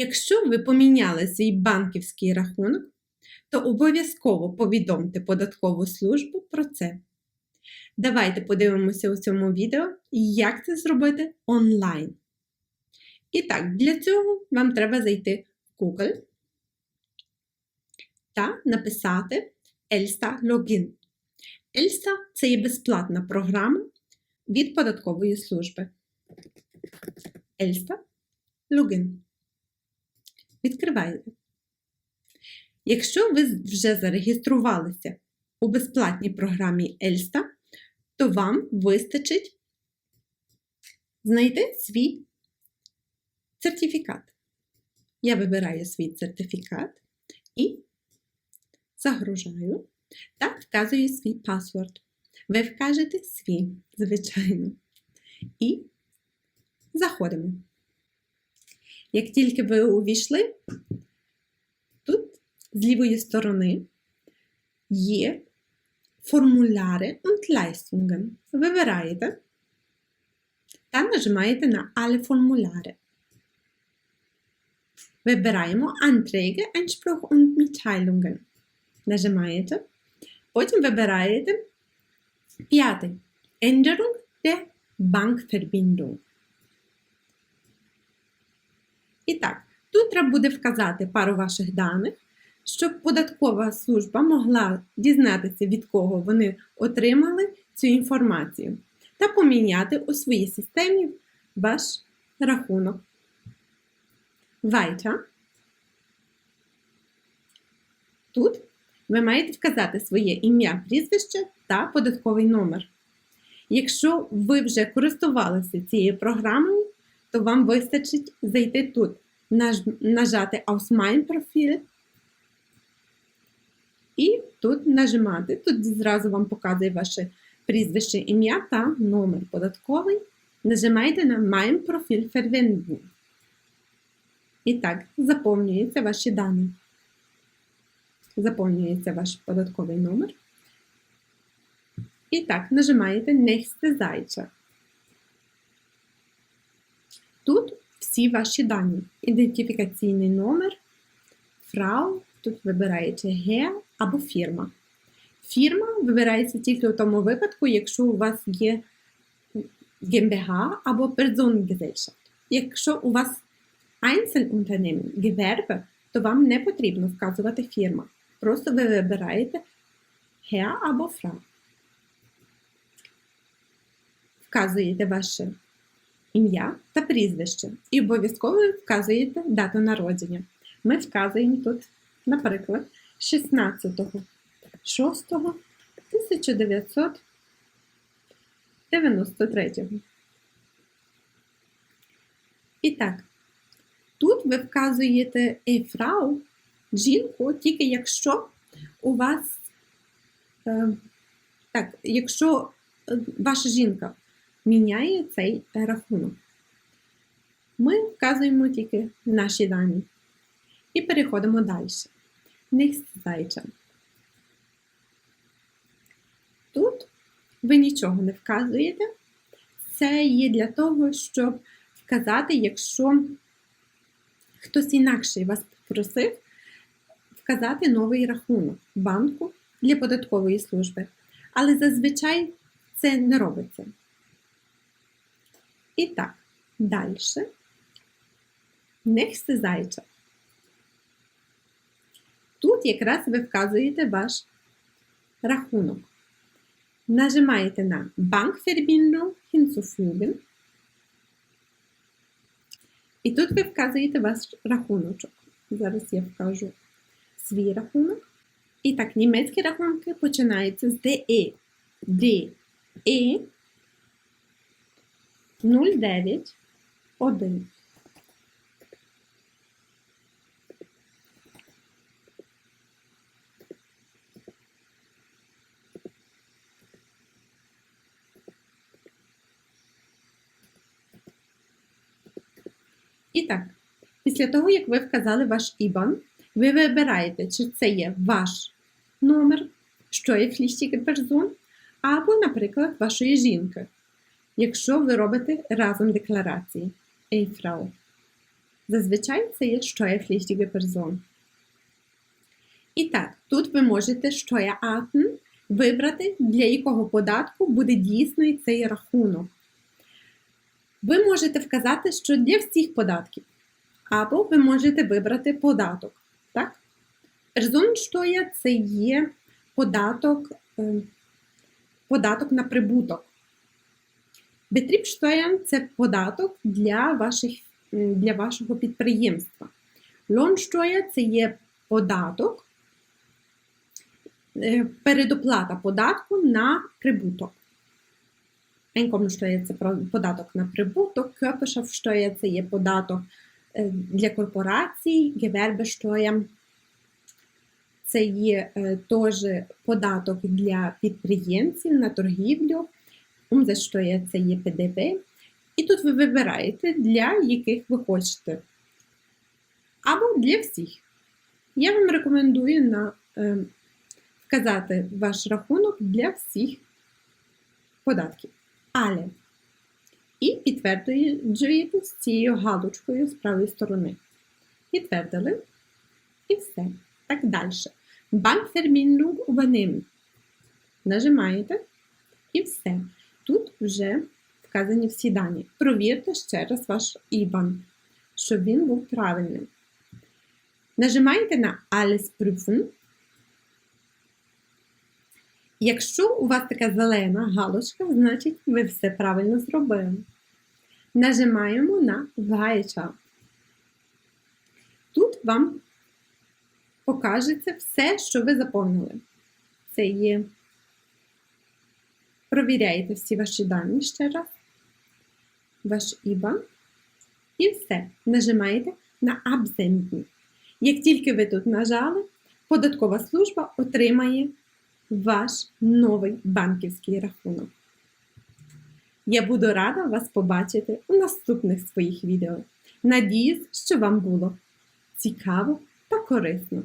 Якщо ви поміняли свій банківський рахунок, то обов'язково повідомте податкову службу про це. Давайте подивимося у цьому відео, як це зробити онлайн. І так, для цього вам треба зайти в Google та написати Elsta Login. Elsta – це є безплатна програма від податкової служби. Elsta Login. Відкриваєте. Якщо ви вже зареєструвалися у безплатній програмі Elsta, то вам вистачить знайти свій сертифікат. Я вибираю свій сертифікат і загружаю та вказую свій паспорт. Ви вкажете свій, звичайно. І заходимо. Як тільки ви увійшли, тут з лівої сторони є формуляри und Leistungen. Вибираєте та нажимаєте на Alle формуляри. Вибираємо Anträge, Einspruch und Mitteilungen. Нажимаєте. Потім вибираєте п'ятий Änderung der Bankverbindung. І так, тут треба буде вказати пару ваших даних, щоб податкова служба могла дізнатися, від кого вони отримали цю інформацію, та поміняти у своїй системі ваш рахунок. Weiter. Тут ви маєте вказати своє ім'я, прізвище та податковий номер. Якщо ви вже користувалися цією програмою, то вам вистачить зайти тут, нажати Aus mein Profil і тут нажимати. Тут зразу вам показує ваше прізвище, ім'я та номер податковий. Нажимайте на Mein Profil verwenden. І так, заповнюються ваші дані. Заповнюється ваш податковий номер. І так, нажимаєте Nächste Seite. Тут всі ваші дані. Ідентифікаційний номер, фрау, тут вибираєте Ге або фірма. Фірма вибирається тільки у тому випадку, якщо у вас є GmbH або Personengesellschaft. Якщо у вас Einzelunternehmen, Gewerbe, то вам не потрібно вказувати фірма. Просто ви вибираєте Herr або Frau. Вказуєте ваше ім'я та прізвище. І обов'язково вказуєте дату народження. Ми вказуємо тут, наприклад, 16 6 1993. І так, тут ви вказуєте ефрау, жінку, тільки якщо у вас, е, так, якщо е, ваша жінка міняє цей рахунок. Ми вказуємо тільки наші дані. І переходимо далі. Next Seite. Тут ви нічого не вказуєте. Це є для того, щоб вказати, якщо хтось інакший вас попросив вказати новий рахунок банку для податкової служби. Але зазвичай це не робиться. І так, далі. Next зайчик. Тут якраз ви вказуєте ваш рахунок. Нажимаєте на Bankverbindung hinzufügen. І тут ви вказуєте ваш рахуночок. Зараз я вкажу свій рахунок. І так, німецькі рахунки починаються з DE. DE 09 1. І так, після того, як ви вказали ваш IBAN, ви вибираєте, чи це є ваш номер, що є фліщики персон, або, наприклад, вашої жінки, якщо ви робите разом декларації. Ейфрау. Зазвичай це є steuerpflichtige Person. І так, тут ви можете Steuerarten вибрати, для якого податку буде дійсний цей рахунок. Ви можете вказати, що для всіх податків. Або ви можете вибрати податок. Так? Personensteuer – це є податок, е, податок на прибуток. Betriebssteuern – це податок для, ваших, для вашого підприємства. Lohnsteuer – це є податок, е, передоплата податку на прибуток. Einkommensteuer – це податок на прибуток, Körperschaftsteuer – це є податок е, для корпорацій, Gewerbesteuer – це є е, теж податок для підприємців на торгівлю, Umsatzsteuer – це є ПДВ. І тут ви вибираєте, для яких ви хочете. Або для всіх. Я вам рекомендую на, е, вказати ваш рахунок для всіх податків. Але і підтверджуєте з цією галочкою з правої сторони. Підтвердили. І все. Так далі. Bankverbindung übernehmen. Нажимаєте. І все. Тут вже вказані всі дані. Провірте ще раз ваш IBAN, щоб він був правильним. Нажимаєте на Alles prüfen. Якщо у вас така зелена галочка, значить ви все правильно зробили. Нажимаємо на Weiter. Тут вам покажеться все, що ви заповнили. Це є. Провіряєте всі ваші дані ще раз. Ваш IBAN. І все. Нажимаєте на Absenden. Як тільки ви тут нажали, податкова служба отримає ваш новий банківський рахунок. Я буду рада вас побачити у наступних своїх відео. Надіюсь, що вам було цікаво та корисно.